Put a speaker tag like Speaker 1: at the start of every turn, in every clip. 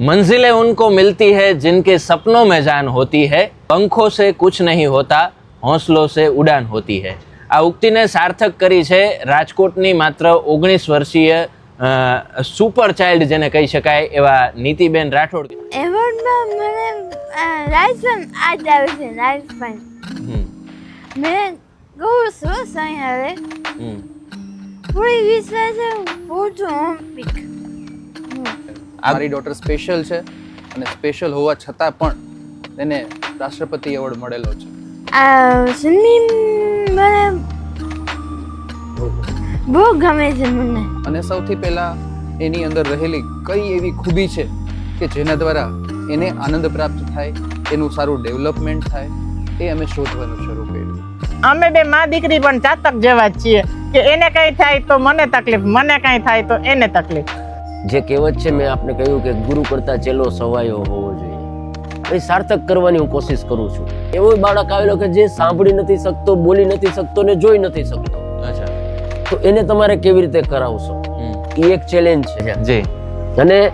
Speaker 1: मंजिलें उनको मिलती है जिनके सपनों में जान होती है पंखों से कुछ नहीं होता હોંસલો से ઉડાન હોતી है આ ઉક્તિને સાર્થક કરી છે રાજકોટની માત્ર ઓગણીસ વર્ષીય અ, સુપર ચાઇલ્ડ જેને કહી શકાય એવા નીતિબેન રાઠોડ
Speaker 2: એવોર્ડમાં મને રાજપન આજ આવે છે રાજપન
Speaker 1: હમ,
Speaker 2: મેં કહું છું સાંઈ હવે
Speaker 1: હમ.
Speaker 2: પૂરી વિશ્વાસ છે પૂછું ઓમ્પિક
Speaker 3: મારી ડોટર સ્પેશિયલ છે અને સ્પેશિયલ હોવા છતાં પણ એને રાષ્ટ્રપતિ એવોર્ડ મળેલો છે.
Speaker 2: આ સ્વિમિંગ મને બહુ ગમે છે મને.
Speaker 3: અને સૌથી પહેલા એની અંદર રહેલી કઈ એવી ખૂબી છે કે જેના દ્વારા એને આનંદ પ્રાપ્ત થાય એનું સારું ડેવલપમેન્ટ થાય એ અમે શોધવાનું શરૂ કર્યું.
Speaker 4: અમે બે માં દીકરી પણ ચાતક જેવા છીએ કે એને કઈ થાય તો મને તકલીફ મને કઈ થાય તો એને તકલીફ.
Speaker 5: જે કહેવત છે મેં આપને કહ્યું કે ગુરુ કરતા ચેલો સવાયો હોવો જોઈએ. એ સાર્થક કરવાની હું કોશિશ કરું છું. એવો બાળક આવેલો કે જે સાંભળી નથી શકતો બોલી નથી શકતો ને જોઈ નથી શકતો.
Speaker 1: અચ્છા.
Speaker 5: તો એને તમારે કેવી રીતે કરાવશો? એ એક ચેલેન્જ છે.
Speaker 1: જી.
Speaker 5: અને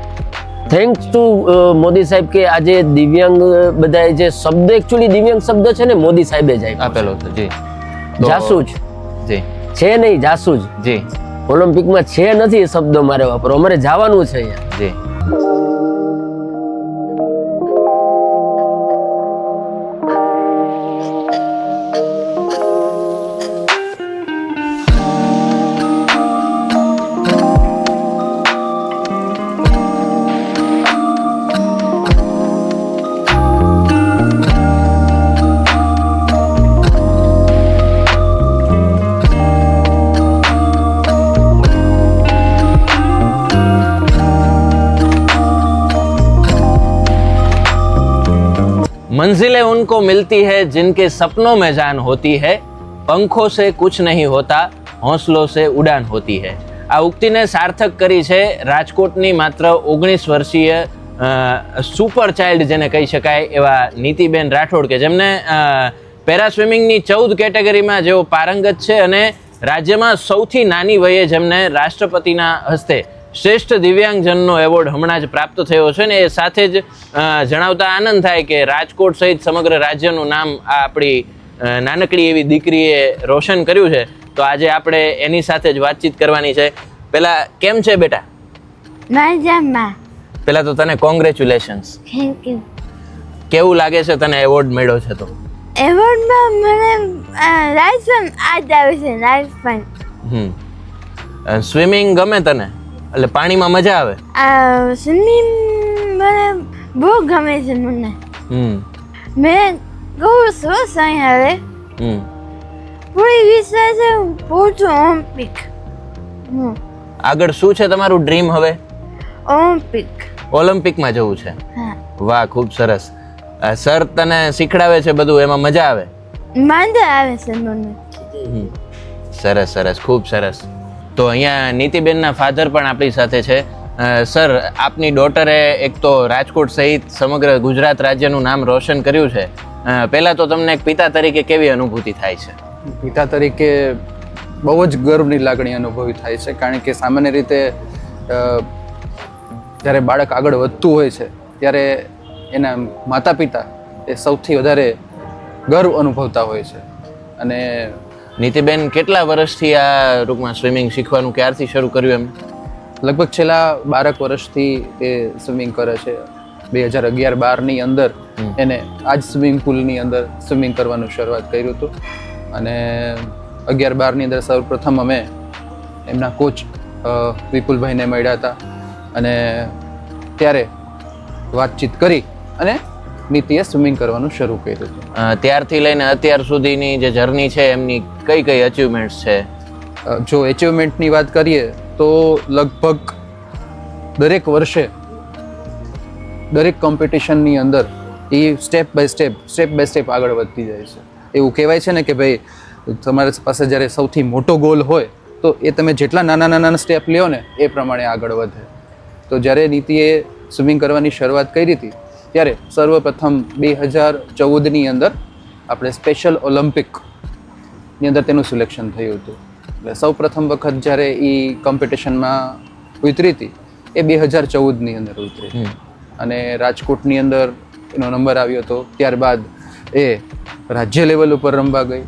Speaker 5: થેન્ક્સ ટુ મોદી સાહેબ કે આજે દિવ્યાંગ બધા જે શબ્દ એકચ્યુઅલી દિવ્યાંગ શબ્દ છે ને મોદી સાહેબે જ
Speaker 1: આપેલો જી.
Speaker 5: છે.
Speaker 1: તો-
Speaker 5: જાસૂજ.
Speaker 1: જી.
Speaker 5: છે નહીં જાસૂજ.
Speaker 1: જી.
Speaker 5: ઓલિમ્પિકમાં છે નથી શબ્દો મારે વાપરો અમારે જવાનું છે અહીંયા.
Speaker 1: જી. मंजिलें उनको मिलती है जिनके सपनों में जान होती है पंखों से कुछ नहीं होता હોંસલો से ઉડાન હોતી है આ ઉક્તિને સાર્થક કરી છે રાજકોટની માત્ર ઓગણીસ વર્ષીય અ, સુપર ચાઇલ્ડ જેને કહી શકાય એવા નીતિબેન રાઠોડ કે જેમને પેરા સ્વિમિંગની ચૌદ કેટેગરીમાં જેઓ પારંગત છે અને રાજ્યમાં સૌથી નાની વયે જેમને રાષ્ટ્રપતિના હસ્તે શ્રેષ્ઠ દિવ્યાંગજનનો એવોર્ડ હમણાં જ પ્રાપ્ત થયો છે ને એ સાથે જ જણાવતા આનંદ થાય કે રાજકોટ સહિત સમગ્ર રાજ્યનું નામ આ આપણી નાનકડી એવી દીકરીએ રોશન કર્યું છે. તો આજે આપણે એની સાથે જ વાતચીત કરવાની છે. પેલા કેમ છે બેટા?
Speaker 2: મજામાં.
Speaker 1: પેલા તો તને કોંગ્રેચ્યુલેશન્સ
Speaker 2: થેન્ક યુ
Speaker 1: કેવું લાગે છે તને એવોર્ડ મળ્યો છે તો?
Speaker 2: એવોર્ડમાં મને રાજપન આજ આવે છે રાજપન
Speaker 1: હમ. સ્વિમિંગ ગમે તને? એટલે પાણીમાં મજા આવે?
Speaker 2: આ સ્વિમિંગ મને બહુ ગમે છે મને.
Speaker 1: હમ.
Speaker 2: મેં કહું છું સાંઈ હવે
Speaker 1: હમ.
Speaker 2: પૂરી વિશ્વાસ છે પૂછું ઓમ્પિક. હું
Speaker 1: આગળ શું છે તમારું ડ્રીમ હવે?
Speaker 2: ઓમ્પિક.
Speaker 1: ઓલિમ્પિકમાં જવું છે.
Speaker 2: હા.
Speaker 1: વાહ ખૂબ સરસ. સર તને શીખડાવે છે બધું એમાં મજા આવે?
Speaker 2: માંદા આવે છે મને.
Speaker 1: સરસ સરસ ખૂબ સરસ. તો અહીંયા નીતિબેનના ફાધર પણ આપણી સાથે છે. સર આપની ડોટરે એક તો રાજકોટ સહિત સમગ્ર ગુજરાત રાજ્યનું નામ રોશન કર્યું છે. પહેલાં તો તમને એક પિતા તરીકે કેવી અનુભૂતિ થાય છે?
Speaker 3: પિતા તરીકે બહુ જ ગર્વની લાગણી અનુભવી થાય છે, કારણ કે સામાન્ય રીતે જ્યારે બાળક આગળ વધતું હોય છે, ત્યારે એના માતા પિતા એ સૌથી વધારે ગર્વ અનુભવતા હોય છે. અને
Speaker 1: નીતિબેન કેટલા વર્ષથી આ રૂપમાં સ્વિમિંગ શીખવાનું ક્યારથી શરૂ કર્યું એમ?
Speaker 3: લગભગ છેલ્લા બારક વર્ષથી એ સ્વિમિંગ કરે છે. બે હજાર અગિયાર બારની અંદર એને આ જ સ્વિમિંગ પુલની અંદર સ્વિમિંગ કરવાનું શરૂઆત કર્યું હતું. અને અગિયાર બારની અંદર સૌપ્રથમ અમે એમના કોચ વિપુલભાઈને મળ્યા હતા. અને ત્યારે વાતચીત કરી અને નીતિએ સ્વિમિંગ કરવાનું શરૂ કર્યું હતું.
Speaker 1: ત્યારથી લઈને અત્યાર સુધીની જે જર્ની છે એમની કઈ કઈ અચીવમેન્ટ્સ છે?
Speaker 3: જો એચિવમેન્ટની વાત કરીએ તો લગભગ દરેક વર્ષે દરેક કોમ્પિટિશનની અંદર એ step by step step by step આગળ વધતી જાય છે. એવું કહેવાય છે ને કે ભાઈ, તમારી પાસે જ્યારે સૌથી મોટો ગોલ હોય, તો એ તમે જેટલા નાના નાના સ્ટેપ લ્યો ને, એ પ્રમાણે આગળ વધે. તો જ્યારે નીતિએ સ્વિમિંગ કરવાની શરૂઆત કરી હતી, ત્યારે સર્વપ્રથમ બે હજાર ચૌદની અંદર આપણે સ્પેશિયલ ઓલિમ્પિકની અંદર તેનું સિલેક્શન થયું હતું. એટલે સૌ પ્રથમ વખત જ્યારે એ કોમ્પિટિશનમાં ઉતરી હતી એ બે હજાર ચૌદની અંદર ઉતરી અને રાજકોટની અંદર એનો નંબર આવ્યો હતો ત્યારબાદ એ રાજ્ય લેવલ ઉપર રમવા ગઈ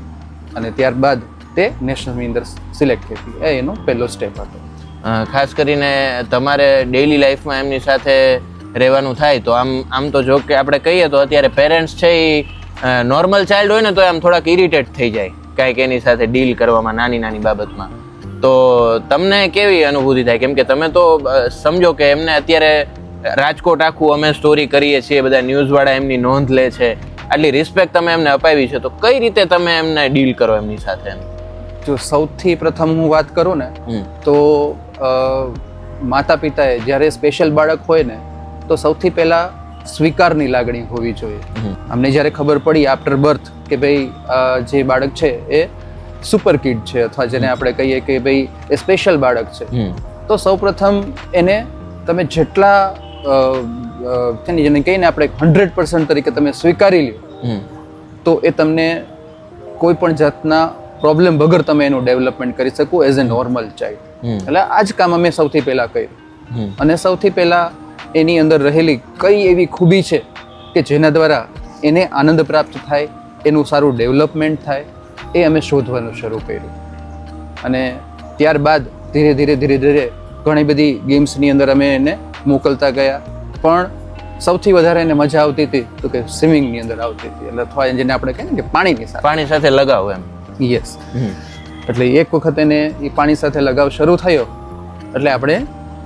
Speaker 3: અને ત્યારબાદ તે નેશનલની અંદર સિલેક્ટ થઈ હતી. એ એનો પહેલો સ્ટેપ હતો.
Speaker 1: ખાસ કરીને તમારે ડેઈલી લાઈફમાં એમની સાથે રહેવાનું થાય તો આમ આમ તો જો કે આપણે કહીએ તો અત્યારે પેરેન્ટ્સ છે એ નોર્મલ ચાઇલ્ડ હોય ને તો આમ થોડાક ઇરિટેટ થઈ જાય. કાંઈક એની સાથે ડીલ કરવામાં નાની નાની બાબતમાં. તો તમને કેવી અનુભૂતિ થાય? કેમ કે તમે તો સમજો કે એમને અત્યારે રાજકોટ આખું અમે સ્ટોરી કરીએ છીએ બધા ન્યૂઝવાળા એમની નોંધ લે છે. આટલી રિસ્પેક્ટ તમે એમને અપાવી છે તો કઈ રીતે તમે એમને ડીલ કરો એમની સાથે?
Speaker 3: જો સૌથી પ્રથમ હું વાત કરું ને તો માતા પિતાએ જ્યારે સ્પેશિયલ બાળક હોય ને તો સૌથી પહેલાં સ્વીકારની લાગણી હોવી જોઈએ. અમને જ્યારે ખબર પડી આફ્ટર બર્થ કે ભાઈ જે બાળક છે એ સુપર કિડ છે અથવા જેને આપણે કહીએ કે ભાઈ એ સ્પેશિયલ બાળક છે. તો સૌપ્રથમ એને તમે જેટલા જેને કહીને આપણે હંડ્રેડ પર્સન્ટ તરીકે તમે સ્વીકારી લ્યો તો એ તમને કોઈ પણ જાતના પ્રોબ્લેમ વગર તમે એનું ડેવલપમેન્ટ કરી શકો એઝ એ નોર્મલ ચાઇલ્ડ એટલે આ જ કામ અમે સૌથી પહેલાં કર્યું. અને સૌથી પહેલાં એની અંદર રહેલી કઈ એવી ખૂબી છે કે જેના દ્વારા એને આનંદ પ્રાપ્ત થાય એનું સારું ડેવલપમેન્ટ થાય એ અમે શોધવાનું શરૂ કર્યું. અને ત્યારબાદ ધીરે ધીરે ધીરે ધીરે ઘણી બધી ગેમ્સની અંદર અમે એને મોકલતા ગયા. પણ સૌથી વધારે એને મજા આવતી હતી તો કે સ્વિમિંગની અંદર આવતી હતી એટલે અથવા જેને આપણે કહીએ ને કે પાણીની સાથે.
Speaker 1: પાણી સાથે લગાવો એમ.
Speaker 3: યસ. એટલે એક વખત એને એ પાણી સાથે લગાવ શરૂ થયો. એટલે આપણે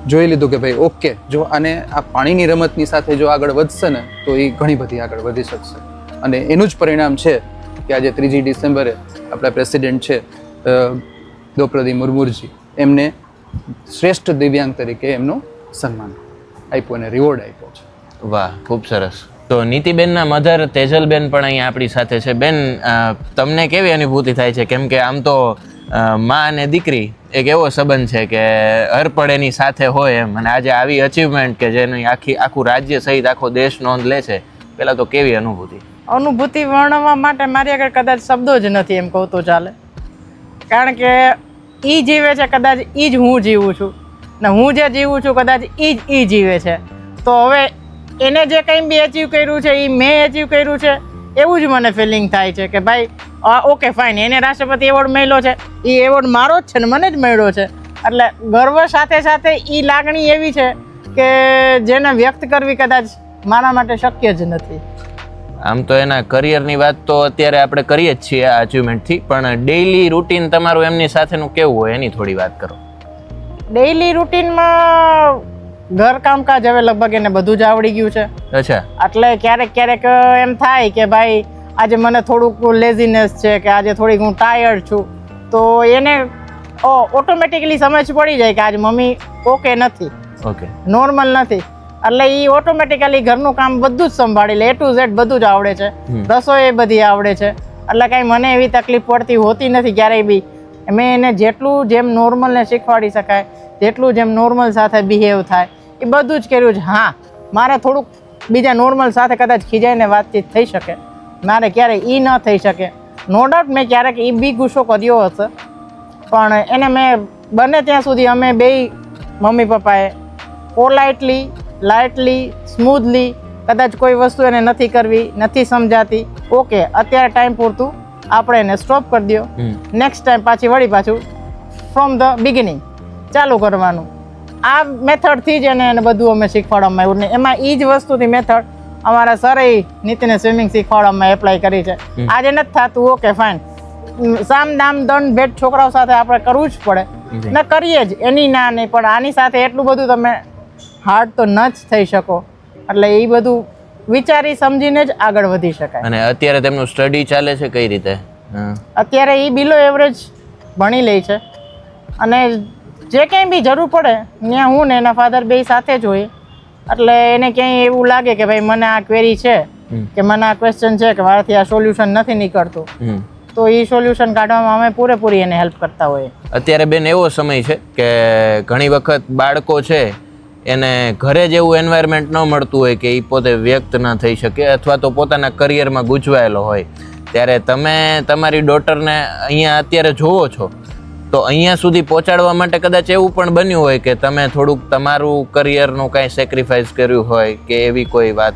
Speaker 3: જોઈ લીધું કે ભાઈ ઓકે જો આને આ પાણીની રમતની સાથે જો આગળ વધશે ને, તો એ ઘણી બધી આગળ વધી શકશે. અને એનું જ પરિણામ છે કે આજે ત્રીજી ડિસેમ્બરે આપણા પ્રેસિડેન્ટ છે દ્રૌપદી મુર્મુરજી, એમને શ્રેષ્ઠ દિવ્યાંગ તરીકે એમનું સન્માન આપ્યું અને રિવોર્ડ આપ્યો છે.
Speaker 1: વાહ, ખૂબ સરસ. તો નીતિબેનના મધર તેજલબેન પણ અહીંયા આપણી સાથે છે. બેન તમને કેવી અનુભૂતિ થાય છે? કેમ કે આમ તો માં અને દીકરી, એક એવો સંબંધ છે કે હરપળ એની સાથે હોય એમ. અને આજે આવી અચીવમેન્ટ કે જેની આખી, આખું રાજ્ય સહિત આખો દેશ નોંધ લે છે પહેલાં તો કેવી અનુભૂતિ?
Speaker 4: અનુભૂતિ વર્ણવા માટે મારી આગળ કદાચ શબ્દો જ નથી એમ કહું તો ચાલે. કારણ કે એ જીવે છે, કદાચ એ જ હું જીવું છું. ને હું જે જીવું છું, કદાચ એ જ એ જીવે છે. તો હવે એને જે કંઈ બી અચીવ કર્યું છે એ મેં અચીવ કર્યું છે, એવું જ મને ફિલિંગ થાય છે કે ભાઈ ઓકે ફાઇન એને રાષ્ટ્રપતિ એવોર્ડ મળ્યો છે. એ એવોર્ડ મારો જ છે ને મને જ મળ્યો છે. એટલે ગર્વ સાથે સાથે એ લાગણી એવી છે કે જેને વ્યક્ત કરવી કદાચ મારા માટે શક્ય જ નથી.
Speaker 1: આમ તો એના કરિયરની વાત તો અત્યારે આપણે કરીએ જ છીએ આ અચીવમેન્ટથી પણ ડેઇલી રૂટીન તમારું એમની સાથેનું કેવું હોય એની થોડી વાત કરો.
Speaker 4: ડેઈલી રૂટીનમાં ઘર કામકાજ હવે લગભગ એને બધું જ આવડી ગયું છે.
Speaker 1: અચ્છા.
Speaker 4: એટલે ક્યારેક ક્યારેક એમ થાય કે ભાઈ આજે મને થોડુંક લેઝીનેસ છે કે આજે થોડીક હું ટાયર્ડ છું. તો એને ઓટોમેટિકલી સમજ પડી જાય કે આજે મમ્મી ઓકે નથી.
Speaker 1: ઓકે
Speaker 4: નોર્મલ નથી. એટલે એ ઓટોમેટિકલી ઘરનું કામ બધું જ સંભાળી લે એ ટુ ઝેડ બધું જ આવડે છે. રસોઈ એ બધી આવડે છે. એટલે કાંઈ મને એવી તકલીફ પડતી હોતી નથી ક્યારેય બી. મેં એને જેટલું જેમ નોર્મલને શીખવાડી શકાય જેટલું જેમ નોર્મલ સાથે બિહેવ થાય એ બધું જ કર્યું છે. હા મારે થોડુંક બીજા નોર્મલ સાથે કદાચ ખીજાઈને વાતચીત થઈ શકે. મારે ક્યારે એ ન થઈ શકે. નો ડાઉટ મેં ક્યારેક એ બી ગુસ્સો કર્યો હશે. પણ એને મેં બને ત્યાં સુધી અમે બે મમ્મી પપ્પાએ પોલાઇટલી લાઇટલી સ્મૂધલી કદાચ કોઈ વસ્તુ એને નથી કરવી નથી સમજાતી. ઓકે અત્યારે ટાઈમ પૂરતું. આપણે એને સ્ટોપ કરી દો નેક્સ્ટ ટાઈમ પાછી વળી પાછું ફ્રોમ ધ બિગિનિંગ ચાલુ કરવાનું. આ મેથડથી જ એને એને બધું અમે શીખવાડવામાં આવ્યું ને એમાં એ જ વસ્તુથી મેથડ અમારા સરે નીતિને સ્વિમિંગ શીખવાડવામાં એપ્લાય કરી છે. આજે નથી થતું ઓકે ફાઇન સામ દામ દંડ ભેટ છોકરાઓ સાથે આપણે કરવું જ પડે. ને કરીએ જ એની ના નહીં પણ આની સાથે એટલું બધું તમે હાર્ડ તો ન જ થઈ શકો. એટલે એ બધું વિચારી સમજીને જ આગળ વધી શકાય.
Speaker 1: અને અત્યારે તેમનું સ્ટડી ચાલે છે કઈ રીતે?
Speaker 4: અત્યારે એ બિલો એવરેજ ભણી લે છે. અને જે કંઈ બી જરૂર પડે ત્યાં હું ને એના ફાધર બે સાથે જ હોય એટલે એને ક્યાંય એવું લાગે કે ભાઈ મને આ ક્વેરી છે કે મને આ ક્વેશ્ચન છે કે મારાથી આ સોલ્યુશન નથી નીકળતું. તો એ સોલ્યુશન કાઢવામાં અમે પૂરેપૂરી એને હેલ્પ કરતા હોઈએ.
Speaker 1: અત્યારે બેન એવો સમય છે કે ઘણી વખત બાળકો છે એને ઘરે જેવું એન્વાયરમેન્ટ ન મળતું હોય કે એ પોતે વ્યક્ત ન થઈ શકે અથવા તો પોતાના કરિયરમાં ગૂંચવાયેલો હોય. ત્યારે તમે તમારી ડોટરને અહીંયા અત્યારે જોવો છો તો અહીંયા સુધી પહોંચાડવા માટે કદાચ એવું પણ બન્યું હોય કે તમે થોડુંક તમારું કરિયરનું કાંઈ સેક્રિફાઈસ કર્યું હોય કે એવી કોઈ વાત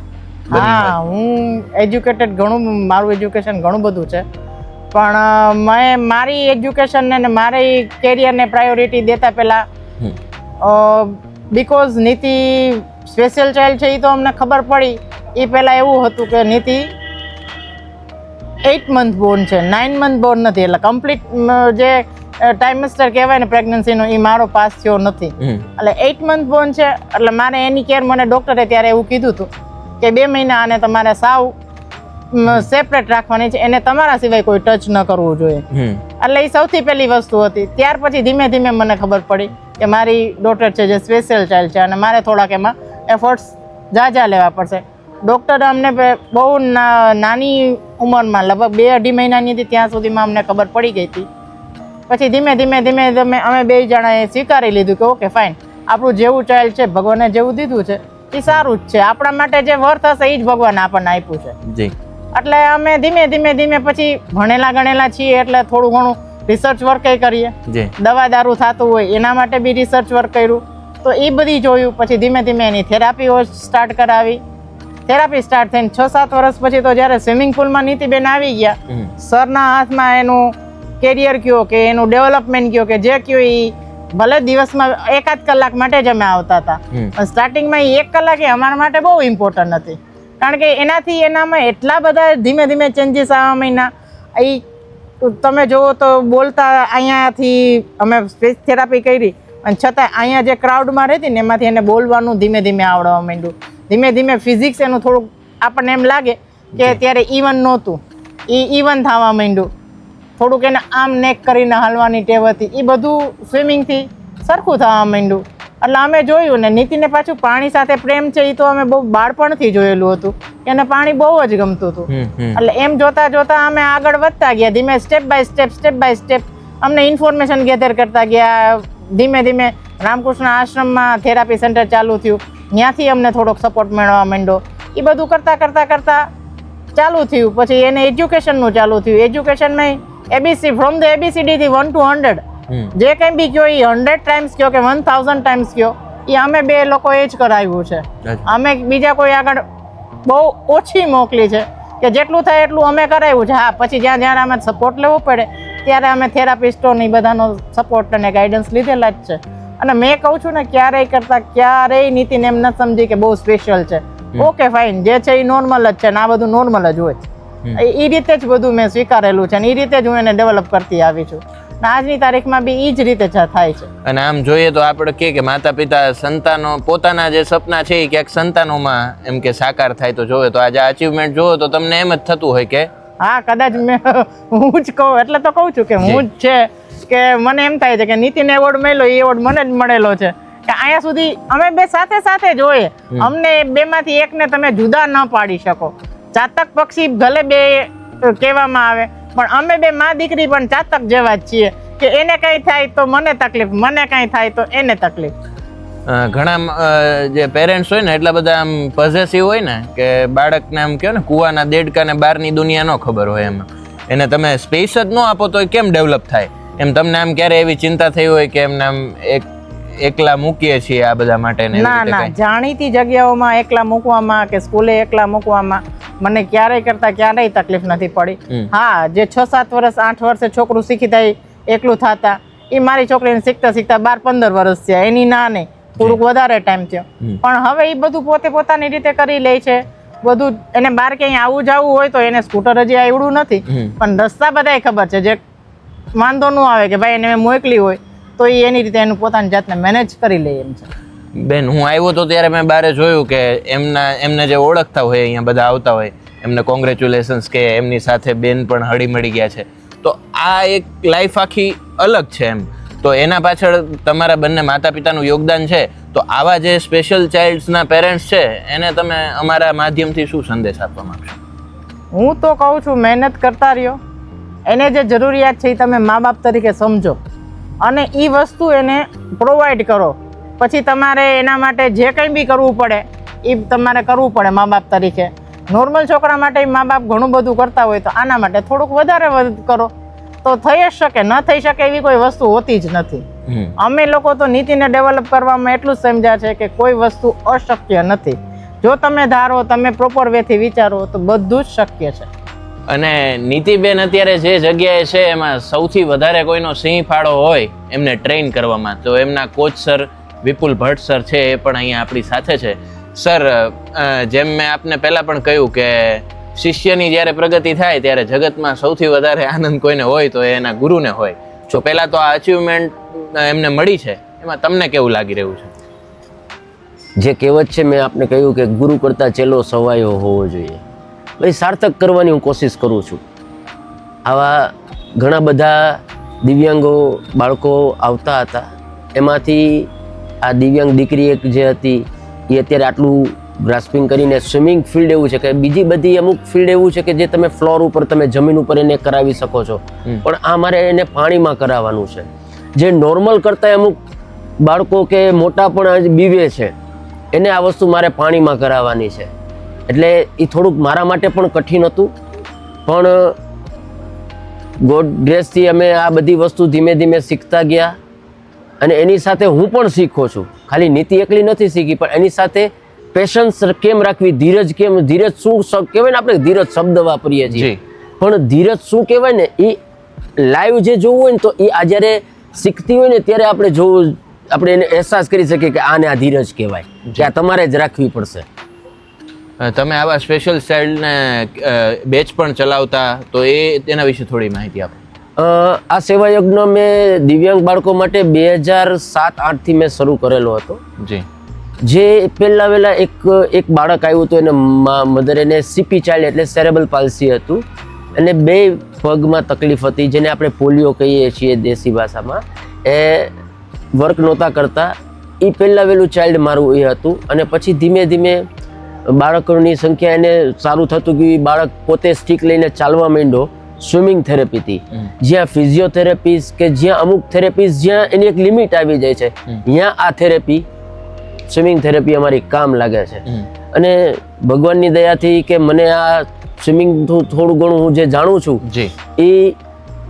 Speaker 4: હા હું એજ્યુકેટેડ ઘણું મારું એજ્યુકેશન ઘણું બધું છે. પણ મેં મારી એજ્યુકેશનને ને મારી કેરિયરને પ્રાયોરિટી દેતા પહેલાં બિકોઝ નીતિ સ્પેશિયલ ચાઇલ્ડ છે એ તો અમને ખબર પડી. એ પહેલાં એવું હતું કે નીતિ એઇટ મંથ બોર્ન છે નાઇન મંથ બોર્ન નથી. એટલે કમ્પ્લીટ જે ટાઈમસ્ટર કહેવાય ને પ્રેગ્નન્સીનો એ મારો પાસ થયો નથી. એટલે એઇટ મંથ બોર્ન છે એટલે મારે એની કેર મને ડૉક્ટરે ત્યારે એવું કીધું હતું કે બે મહિના આને તમારે સાવ સેપરેટ રાખવાની છે. એને તમારા સિવાય કોઈ ટચ ન કરવું જોઈએ. એટલે એ સૌથી પહેલી વસ્તુ હતી. ત્યાર પછી ધીમે ધીમે મને ખબર પડી કે મારી ડોટર છે જે સ્પેશિયલ ચાઇલ્ડ છે અને મારે થોડાક એમાં એફર્ટ્સ ઝાઝા લેવા પડશે. ડૉક્ટર અમને બહુ નાની ઉંમરમાં લગભગ બે અઢી મહિનાની હતી ત્યાં સુધીમાં અમને ખબર પડી ગઈ હતી. પછી ધીમે ધીમે ધીમે ધીમે અમે બે જણાએ સ્વીકારી લીધું કે ઓકે ફાઇન. આપણું જેવું ચાઇલ્ડ છે ભગવાને જેવું દીધું છે એ સારું જ છે. આપણા માટે જે વર્થ હશે એ જ ભગવાન આપણને આપ્યું છે.
Speaker 1: જી.
Speaker 4: એટલે અમે ધીમે ધીમે ધીમે પછી ભણેલા ગણેલા છીએ એટલે થોડું ઘણું રિસર્ચ વર્ક કરીએ. દવા દારૂ થતું હોય એના માટે બી રિસર્ચ વર્ક કર્યું. તો એ બધી જોયું પછી ધીમે ધીમે એની થેરાપીઓ સ્ટાર્ટ કરાવી. થેરાપી સ્ટાર્ટ થઈને છ સાત વર્ષ પછી તો જ્યારે સ્વિમિંગ પુલમાં નીતિબેન આવી ગયા સરના હાથમાં એનું કેરિયર કયો કે એનું ડેવલપમેન્ટ કયો કે જે કયો એ ભલે દિવસમાં એકાદ કલાક માટે જ અમે આવતા હતા. પણ સ્ટાર્ટિંગમાં એ એક કલાક એ અમારા માટે બહુ ઇમ્પોર્ટન્ટ હતી. કારણ કે એનાથી એનામાં એટલા બધા ધીમે ધીમે ચેન્જીસ આવવા મહિના એ તમે જુઓ તો બોલતા અહીંયાથી અમે સ્પીચ થેરાપી કરી. અને છતાં અહીંયા જે ક્રાઉડમાં રહેતી ને એમાંથી એને બોલવાનું ધીમે ધીમે આવડવા માંડ્યું. ધીમે ધીમે ફિઝિક્સ એનું થોડુંક આપણને એમ લાગે કે ત્યારે ઇવન નહોતું. એ ઇવન થવા માંડ્યું. થોડુંક એને આમ નેક કરીને હાલવાની ટેવ હતી. એ બધું સ્વિમિંગથી સરખું થવા માંડ્યું. એટલે અમે જોયું ને નીતિને પાછું પાણી સાથે પ્રેમ છે એ તો અમે બહુ બાળપણથી જોયેલું હતું. એને પાણી બહુ જ ગમતું હતું. એટલે એમ જોતા જોતા અમે આગળ વધતા ગયા. ધીમે step by step step by step અમને ઇન્ફોર્મેશન ગેધર કરતા ગયા. ધીમે ધીમે રામકૃષ્ણ આશ્રમમાં થેરાપી સેન્ટર ચાલુ થયું. ત્યાંથી અમને થોડોક સપોર્ટ મેળવવા માંડ્યો. એ બધું કરતાં કરતાં કરતાં ચાલુ થયું. પછી એને એજ્યુકેશનનું ચાલુ થયું. એજ્યુકેશનમાં એબીસી ફ્રોમ ધ એબીસીડી થી વન ટુ હંડ્રેડ જે કંઈ બી કયો એ હંડ્રેડ ટાઈમ્સ કયો કે વન થાઉઝન્ડ ટાઈમ્સ કયો એ અમે બે લોકો એ જ કરાવ્યું છે. અમે બીજા કોઈ આગળ બહુ ઓછી મોકલી છે કે જેટલું થાય એટલું અમે કરાવ્યું છે. હા પછી જ્યાં જ્યારે અમે સપોર્ટ લેવો પડે ત્યારે અમે થેરાપિસ્ટોની બધાનો સપોર્ટ અને ગાઈડન્સ લીધેલા જ છે. અને મેં કહું છું ને ક્યારેય કરતાં ક્યારેય નીતિને એમ ન સમજી કે બહુ સ્પેશિયલ છે. ઓકે ફાઇન જે છે એ નોર્મલ જ છે ને આ બધું નોર્મલ જ હોય.
Speaker 1: હમ.
Speaker 4: એ રીતે જ બધું મેં સ્વીકારેલું છે અને એ રીતે જ હું એને ડેવલપ કરતી આવી છું. આજની તારીખમાં બી એ જ રીતે થાય છે.
Speaker 1: અને આમ જોઈએ તો આપણે કે કે માતા પિતા સંતાનો પોતાના જે સપના છે એ ક્યાંક સંતાનોમાં એમ કે સાકાર થાય તો જોવે. તો આજે અચીવમેન્ટ જોવો તો તમને એમ જ થતું હોય કે?
Speaker 4: હા કદાચ મેં હું જ કહું એટલે તો કહું છું કે હું જ છે કે મને એમ થાય છે કે નીતિન એવોર્ડ મળ્યો એ એવોર્ડ મને જ મળેલો છે. કે અહીંયા સુધી અમે બે સાથે સાથે જ હોઈએ અમને બેમાંથી એકને તમે જુદા ન પાડી શકો. ચાતક પક્ષી ભલે બે કહેવામાં આવે, પણ અમે બે મા દીકરી પણ ચાતક જેવા જ છીએ કે એને કંઈ થાય તો મને તકલીફ, મને કંઈ થાય તો એને તકલીફ.
Speaker 1: ઘણા જે પેરેન્ટ્સ હોય ને એટલા બધા આમ પોઝેસિવ હોય ને કે બાળકને આમ કહો ને કૂવાના દેડકાને બહારની દુનિયા ન ખબર હોય એમાં. એને તમે સ્પેસ જ ન આપો તો કેમ ડેવલપ થાય? એમ તમને આમ ક્યારે એવી ચિંતા થઈ હોય કે એમને આમ એક એકલા મૂકીએ છીએ આ બધા માટે ના
Speaker 4: ના જાણીતી જગ્યાઓમાં એકલા મૂકવામાં કે સ્કૂલે એકલા મૂકવામાં મને ક્યારેય કરતા ક્યારેય તકલીફ નથી પડી. હા જે છ સાત વર્ષ આઠ વર્ષે છોકરું શીખી થાય એકલું થતા એ મારી છોકરીને શીખતા શીખતા બાર પંદર વર્ષ થયા. એની ના નહીં થોડુંક વધારે ટાઈમ થયો. પણ હવે એ બધું પોતે પોતાની રીતે કરી લે છે. બધું એને બહાર ક્યાંય આવું જવું હોય તો એને સ્કૂટર હજી આવડું નથી. પણ રસ્તા બધાય ખબર છે. જે વાંધો ન આવે કે ભાઈ એને મોકલી હોય તો એ એની રીતે એનું પોતાની જાતને મેનેજ કરી લે એમ છે.
Speaker 1: બેન હું આવ્યો તો ત્યારે મેં બારે જોયું કે એમના એમને જે ઓળખતા હોય અહીંયા બધા આવતા હોય એમને કોંગ્રેચ્યુલેશન્સ કે એમની સાથે બેન પણ હળી મળી ગયા છે. તો આ એક લાઈફ આખી અલગ છે એમ. તો એના પાછળ તમારા બંને માતા પિતાનું યોગદાન છે. તો આવા જે સ્પેશિયલ ચાઇલ્ડ્સના પેરેન્ટ્સ છે એને તમે અમારા માધ્યમથી શું સંદેશ આપવા માગશો?
Speaker 4: હું તો કહું છું મહેનત કરતા રહ્યો. એને જે જરૂરિયાત છે એ તમે મા બાપ તરીકે સમજો. અને એ વસ્તુ એને પ્રોવાઈડ કરો. પછી તમારે એના માટે જે કંઈ બી કરવું પડે એ તમારે કરવું પડે મા બાપ તરીકે. નોર્મલ છોકરા માટે મા બાપ ઘણું બધું કરતા હોય તો આના માટે થોડુંક વધારે વધ- કરો. તો થઈ જ શકે ન થઈ શકે એવી કોઈ વસ્તુ હોતી જ નથી. અમે લોકો તો નીતિને ડેવલપ કરવામાં એટલું જ સમજ્યા છે કે કોઈ વસ્તુ અશક્ય નથી. જો તમે ધારો તમે પ્રોપર વેથી વિચારો તો બધું જ શક્ય છે.
Speaker 1: અને નીતિબેન અત્યારે જે જગ્યાએ છે, એમાં સૌથી વધારે કોઈનો સિંહ ફાળો હોય એમને ટ્રેન કરવામાં. તો એમના coach sir Vipul Bhatt sir છે, એ પણ અહીંયા આપણી સાથે છે. સર જેમ મેં આપને પહેલાં પણ કહ્યું કે શિષ્યની જ્યારે પ્રગતિ થાય ત્યારે જગતમાં સૌથી વધારે આનંદ કોઈને હોય તો એના ગુરુને હોય. તો પહેલાં તો આ અચીવમેન્ટ એમને મળી છે. એમાં તમને કેવું લાગી રહ્યું છે?
Speaker 5: જે કહેવત છે, મેં આપને કહ્યું કે ગુરુ કરતા ચેલો સવાયો હોવો જોઈએ. ભાઈ સાર્થક કરવાની હું કોશિશ કરું છું. આવા ઘણા બધા દિવ્યાંગો બાળકો આવતા હતા. એમાંથી આ દિવ્યાંગ દીકરી એક જે હતી એ અત્યારે આટલું ગ્રાસ્પિંગ કરીને સ્વિમિંગ ફિલ્ડ એવું છે કે બીજી બધી અમુક ફિલ્ડ એવું છે કે જે તમે ફ્લોર ઉપર તમે જમીન ઉપર એને કરાવી શકો છો. પણ આ મારે એને પાણીમાં કરાવવાનું છે. જે નોર્મલ કરતાં અમુક બાળકો કે મોટા પણ બીવે છે એને આ વસ્તુ મારે પાણીમાં કરાવવાની છે. એટલે એ થોડુંક મારા માટે પણ કઠિન હતું. પણ ગોડ ગ્રેસથી અમે આ બધી વસ્તુ ધીમે ધીમે શીખતા ગયા. અને એની સાથે હું પણ શીખો છું. ખાલી નીતિ એકલી નથી શીખી પણ એની સાથે પેશન્સ કેમ રાખવી ધીરજ કેમ ધીરજ શું કહેવાય ને આપણે ધીરજ શબ્દ વાપરીએ છીએ. પણ ધીરજ શું કહેવાય ને એ લાઈવ જે જોવું હોય ને તો એ આ જ્યારે શીખતી હોય ને ત્યારે આપણે જોવું આપણે એને અહેસાસ કરી શકીએ કે આને આ ધીરજ કહેવાય. કે આ તમારે જ રાખવી પડશે.
Speaker 1: તમે આવા સ્પેશિયલ સ્ટાઇલને બેચ પણ ચલાવતા તો એ તેના વિશે થોડી માહિતી આપો.
Speaker 5: આ સેવા યજ્ઞ મેં દિવ્યાંગ બાળકો માટે બે હજાર સાત આઠથી મેં શરૂ કરેલો હતો.
Speaker 1: જી.
Speaker 5: જે પહેલા વહેલા એક એક બાળક આવ્યું હતું એને મધર એને સીપી ચાઇલ્ડ એટલે સેરેબલ પાલ્સી હતું. અને બે પગમાં તકલીફ હતી જેને આપણે પોલિયો કહીએ છીએ દેશી ભાષામાં. એ વર્ક નહોતા કરતા. એ પહેલાં વહેલું ચાઇલ્ડ મારું એ હતું. અને પછી ધીમે ધીમે બાળકોની સંખ્યા એને સારું થતું ગયું. બાળક પોતે સ્ટીક લઈને ચાલવા માંડ્યો. સ્વિમિંગ થેરેપીથી જ્યાં ફિઝિયોથેરેપીસ કે જ્યાં અમુક થેરેપીસ જ્યાં એની એક લિમિટ આવી જાય છે. ત્યાં આ થેરેપી સ્વિમિંગ થેરેપી અમારી કામ લાગે છે. અને ભગવાનની દયાથી કે મને આ સ્વિમિંગ થોડું ઘણું હું જે જાણું છું
Speaker 1: જી.
Speaker 5: એ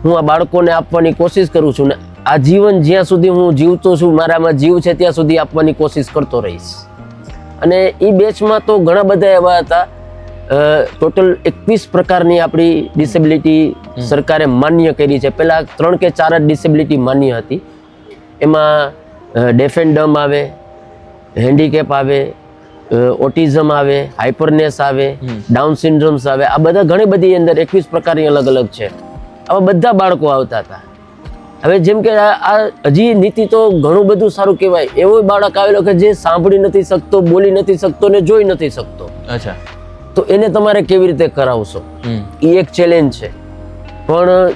Speaker 5: હું આ બાળકોને આપવાની કોશિશ કરું છું. ને આ જીવન જ્યાં સુધી હું જીવતો છું મારામાં જીવ છે ત્યાં સુધી આપવાની કોશિશ કરતો રહીશ. અને એ બેચમાં તો ઘણા બધા એવા હતા. ટોટલ એકવીસ પ્રકારની આપણી ડિસેબિલિટી સરકારે માન્ય કરી છે. પહેલાં ત્રણ કે ચાર જ ડિસેબિલિટી માન્ય હતી. એમાં ડેફ એન્ડ ડમ આવે હેન્ડીકેપ આવે ઓટિઝમ આવે હાઇપરનેસ આવે ડાઉન સિન્ડ્રોમ્સ આવે. આ બધા ઘણી બધી અંદર એકવીસ પ્રકારની અલગ અલગ છે. આવા બધા બાળકો આવતા હતા. હવે જેમ કે આ હજી નીતિ તો ઘણું બધું સારું કહેવાય. એવો બાળક આવેલો કે જે સાંભળી નથી શકતો બોલી નથી શકતો ને જોઈ નથી શકતો.
Speaker 1: અચ્છા.
Speaker 5: તો એને તમારે કેવી રીતે કરાવશો? એ એક ચેલેન્જ છે. પણ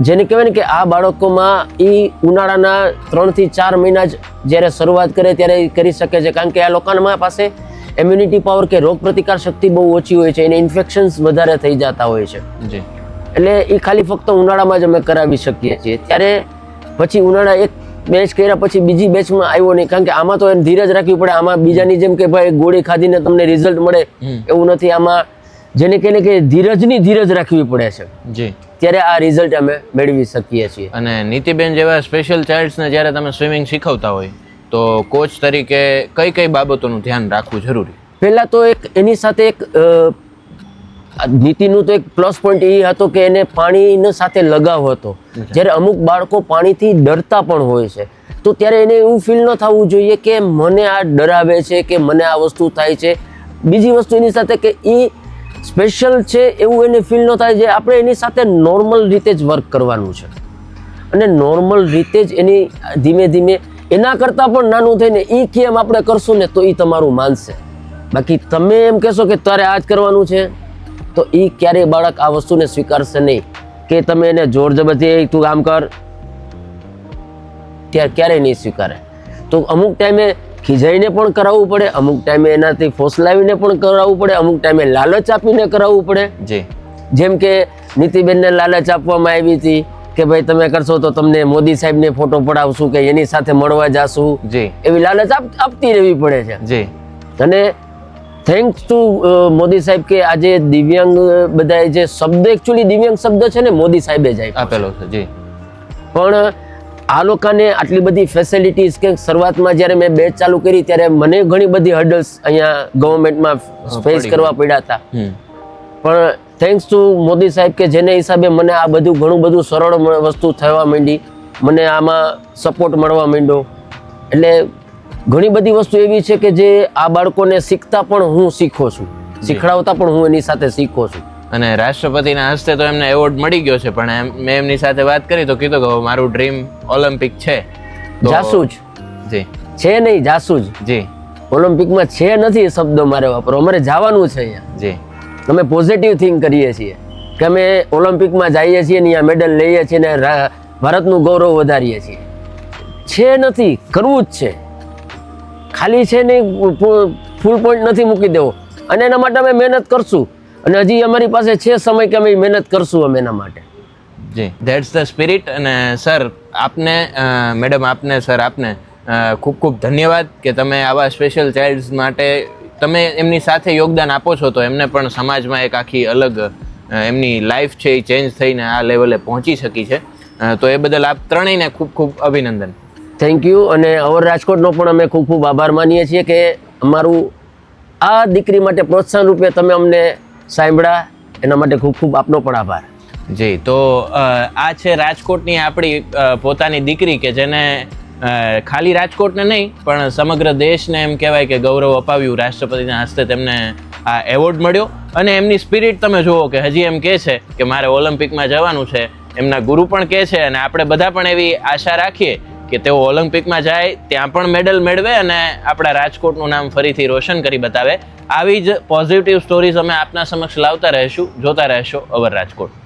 Speaker 5: જેને કહેવાય ને કે આ બાળકોમાં એ ઉનાળાના ત્રણથી ચાર મહિના જ જ્યારે શરૂઆત કરે ત્યારે કરી શકે છે. કારણ કે આ લોકોના પાસે ઇમ્યુનિટી પાવર કે રોગ પ્રતિકાર શક્તિ બહુ ઓછી હોય છે. એને ઇન્ફેક્શન્સ વધારે થઈ જતા હોય છે.
Speaker 1: જી.
Speaker 5: એટલે એ ખાલી ફક્ત ઉનાળામાં જ અમે કરાવી શકીએ છીએ. ત્યારે પછી ઉનાળા એક બેચ કર્યા પછી બીજી બેચમાં આવ્યો નહીં. કારણ કે આમાં તો એને ધીરજ રાખવી પડે. આમાં બીજાની જેમ કે ભાઈ ગોળી ખાધીને તમને રિઝલ્ટ મળે એવું નથી. આમાં જેને કહીને કે ધીરજની ધીરજ રાખવી પડે છે.
Speaker 1: જી.
Speaker 5: ત્યારે આ રિઝલ્ટ અમે મેળવી શકીએ છીએ.
Speaker 1: અને નીતિબેન જેવા સ્પેશિયલ ચાઇલ્ડ્સને જ્યારે તમે સ્વિમિંગ શીખવતા હોય તો કોચ તરીકે કઈ કઈ બાબતોનું ધ્યાન રાખવું જરૂરી?
Speaker 5: પહેલાં તો એક એની સાથે એક નીતિનું તો એક પ્લસ પોઈન્ટ એ હતો કે એને પાણીનો સાથે લગાવ હતો. જ્યારે અમુક બાળકો પાણીથી ડરતા પણ હોય છે. તો ત્યારે એને એવું ફીલ ન થવું જોઈએ કે મને આ ડરાવે છે કે મને આ વસ્તુ થાય છે. બીજી વસ્તુ એની સાથે કે એ સ્પેશિયલ છે એવું એને ફીલ ન થાય જે આપણે એની સાથે નોર્મલ રીતે જ વર્ક કરવાનું છે. અને નોર્મલ રીતે જ એની ધીમે ધીમે એના કરતાં પણ નાનું થઈને એ કેમ આપણે કરશું ને તો એ તમારું માનશે. બાકી તમે એમ કહેશો કે તારે આ જ કરવાનું છે? તો એ ક્યારેય બાળક આ વસ્તુને સ્વીકારશે નહીં. કે તમે એને જોર જબરથી તું કામ કર. ત્યારે ક્યારેય નહીં સ્વીકારે. તો અમુક ટાઈમે ખીજાઈને પણ કરાવવું પડે અમુક ટાઈમે એનાથી ફોસલાવીને પણ કરાવવું પડે અમુક ટાઈમે લાલચ આપીને કરાવવું પડે.
Speaker 1: જી.
Speaker 5: જેમ કે નીતિબેનને લાલચ આપવામાં આવી હતી કે ભાઈ તમે કરશો તો તમને મોદી સાહેબને ફોટો પડાવશું કે એની સાથે મળવા જાશું. એવી લાલચ આપતી રહેવી પડે છે. અને થેન્ક્સ ટુ મોદી સાહેબ કે આજે દિવ્યાંગ બધા જે શબ્દ એકચ્યુઅલી દિવ્યાંગ શબ્દ છે ને મોદી સાહેબે જ
Speaker 1: આપેલો છે જી.
Speaker 5: પણ આ લોકોને આટલી બધી ફેસિલિટીઝ કે શરૂઆતમાં જ્યારે મેં બેચ ચાલુ કરી ત્યારે મને ઘણી બધી હર્ડલ્સ અહીંયા ગવર્મેન્ટમાં ફેસ કરવા પડ્યા હતા. પણ થેન્ક્સ ટુ મોદી સાહેબ કે જેને હિસાબે મને આ બધું ઘણું બધું સરળ વસ્તુ થવા માંડી મને આમાં સપોર્ટ મળવા માંડ્યો. એટલે ઘણી બધી વસ્તુ એવી છે કે જે આ બાળકોને શીખતા પણ હું શીખો છું. શીખડાવતા પણ હું એની સાથે શીખો છું.
Speaker 1: અને રાષ્ટ્રપતિના હસ્તે તો એમને એવોર્ડ મળી ગયો છે પણ એમ મેં એમની સાથે વાત કરી તો કીધું કે મારું ડ્રીમ ઓલિમ્પિક છે.
Speaker 5: જાસુ જ
Speaker 1: જી.
Speaker 5: છે નહીં જાસુ જ.
Speaker 1: જી
Speaker 5: ઓલિમ્પિકમાં છે નથી એ શબ્દો મારે વાપરો અમારે જવાનું છે અહીંયા.
Speaker 1: જી.
Speaker 5: અમે પોઝિટિવ થિંક કરીએ છીએ. કે અમે ઓલિમ્પિકમાં જઈએ છીએ ને અહીંયા મેડલ લઈએ છીએ ને ભારતનું ગૌરવ વધારીએ છીએ. છે નથી કરવું જ છે. ખાલી છે ને ફૂલ પોઈન્ટ નથી મૂકી દેવો. અને એના માટે અમે મહેનત કરશું. અને હજી અમારી પાસે છે સમય કે અમે મહેનત કરશું અમે એના માટે.
Speaker 1: જી ધેટ્સ ધ સ્પિરિટ અને સર આપને મેડમ આપને સર આપને ખૂબ ખૂબ ધન્યવાદ કે તમે આવા સ્પેશિયલ ચાઇલ્ડ્સ માટે તમે એમની સાથે યોગદાન આપો છો તો એમને પણ સમાજમાં એક આખી અલગ એમની લાઈફ છે એ ચેન્જ થઈને આ લેવલે પહોંચી શકી છે. તો એ બદલ આપ ત્રણેયને ખૂબ ખૂબ અભિનંદન.
Speaker 5: થેન્ક યુ અને અવર રાજકોટનો પણ અમે ખૂબ ખૂબ આભાર માનીએ છીએ કે અમારું આ દીકરી માટે પ્રોત્સાહન રૂપે તમે અમને સાંભળ્યા. એના માટે ખૂબ ખૂબ આપનો પણ આભાર.
Speaker 1: જી, તો આ છે રાજકોટની આપણી પોતાની દીકરી કે જેને ખાલી રાજકોટને નહીં, પણ સમગ્ર દેશને એમ કહેવાય કે ગૌરવ અપાવ્યું. રાષ્ટ્રપતિના હસ્તે તેમને આ એવોર્ડ મળ્યો. અને એમની સ્પિરિટ તમે જુઓ કે હજી એમ કહે છે કે મારે ઓલિમ્પિકમાં જવાનું છે. એમના ગુરુ પણ કહે છે અને આપણે બધા પણ એવી આશા રાખીએ કે તેઓ ઓલિમ્પિકમાં જાય, ત્યાં પણ મેડલ મેળવે અને આપણા રાજકોટનું નામ ફરીથી રોશન કરી બતાવે. આવી જ પોઝિટિવ સ્ટોરીઝ અમે આપના સમક્ષ લાવતા રહીશું, જોતા રહેશો અવર રાજકોટ.